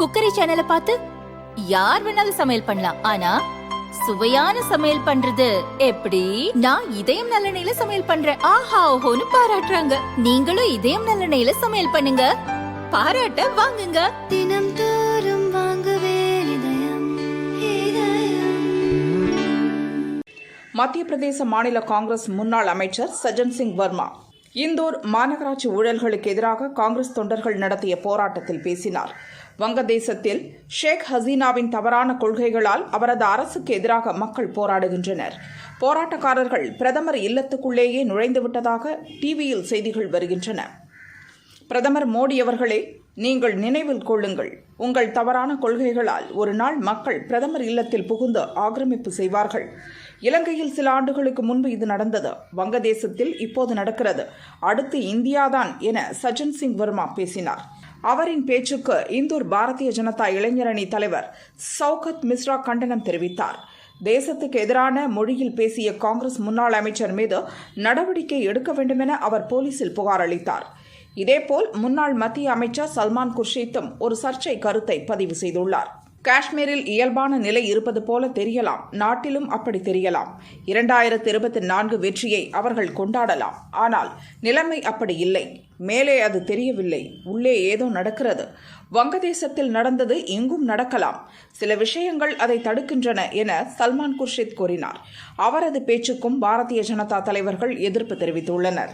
Cookery சேனலை பார்த்து யார் வேணாலும் சமையல் பண்ணலாம். ஆனா சுவையான சமையல் பண்றது எப்படி? நான் இதயம் நல்லெண்ணெயில சமையல் பண்றேன். ஆஹா ஓஹோன்னு பாராட்டுறாங்க. நீங்களும் இதயம் நல்லெண்ணெயில சமையல் பண்ணுங்க. பாராட்ட வாங்குங்க. தினம் தோறும் மத்திய பிரதேச மாநில காங்கிரஸ் முன்னாள் அமைச்சர் சஜன் சிங் வர்மா. இந்தூர் மாநகராட்சி ஊழல்களுக்கு எதிராக காங்கிரஸ் தொண்டர்கள் நடத்திய போராட்டத்தில் பேசினார். வங்கதேசத்தில் ஷேக் ஹசீனாவின் தவறான கொள்கைகளால் அவரது அரசுக்கு எதிராக மக்கள் போராடுகின்றனர். போராட்டக்காரர்கள் பிரதமர் இல்லத்துக்குள்ளேயே நுழைந்துவிட்டதாக டிவியில் செய்திகள் வருகின்றன. பிரதமர் மோடி அவர்களே நீங்கள் நினைவில் கொள்ளுங்கள். உங்கள் தவறான கொள்கைகளால் ஒரு நாள் மக்கள் பிரதமர் இல்லத்தில் புகுந்து ஆக்கிரமிப்பு செய்வார்கள். இலங்கையில் சில ஆண்டுகளுக்கு முன்பு இது நடந்தது. வங்கதேசத்தில் இப்போது நடக்கிறது. அடுத்து இந்தியாதான் என சஜன் சிங் வர்மா பேசினார். அவரின் பேச்சுக்கு இந்தூர் பாரதிய ஜனதா இளைஞரணி தலைவர் சௌகத் மிஸ்ரா கண்டனம் தெரிவித்தார். தேசத்துக்கு எதிரான மொழியில் பேசிய காங்கிரஸ் முன்னாள் அமைச்சர் மீது நடவடிக்கை எடுக்க வேண்டுமென அவர் போலீசில் புகார் அளித்தார். இதேபோல் முன்னாள் மத்திய அமைச்சர் சல்மான் குர்ஷித்தும் ஒரு சர்ச்சை கருத்தை பதிவு செய்துள்ளார். காஷ்மீரில் இயல்பான நிலை இருப்பது போல தெரியலாம். நாட்டிலும் அப்படி தெரியலாம். இரண்டாயிரத்து இருபத்தி நான்கு வெற்றியை அவர்கள் கொண்டாடலாம். ஆனால் நிலைமை அப்படி இல்லை. மேலே அது தெரியவில்லை. உள்ளே ஏதோ நடக்கிறது. வங்கதேசத்தில் நடந்தது எங்கும் நடக்கலாம். சில விஷயங்கள் அதை தடுக்கின்றன என சல்மான் குர்ஷித் கூறினார். அவரது பேச்சுக்கும் பாரதிய ஜனதா தலைவர்கள் எதிர்ப்பு தெரிவித்துள்ளனர்.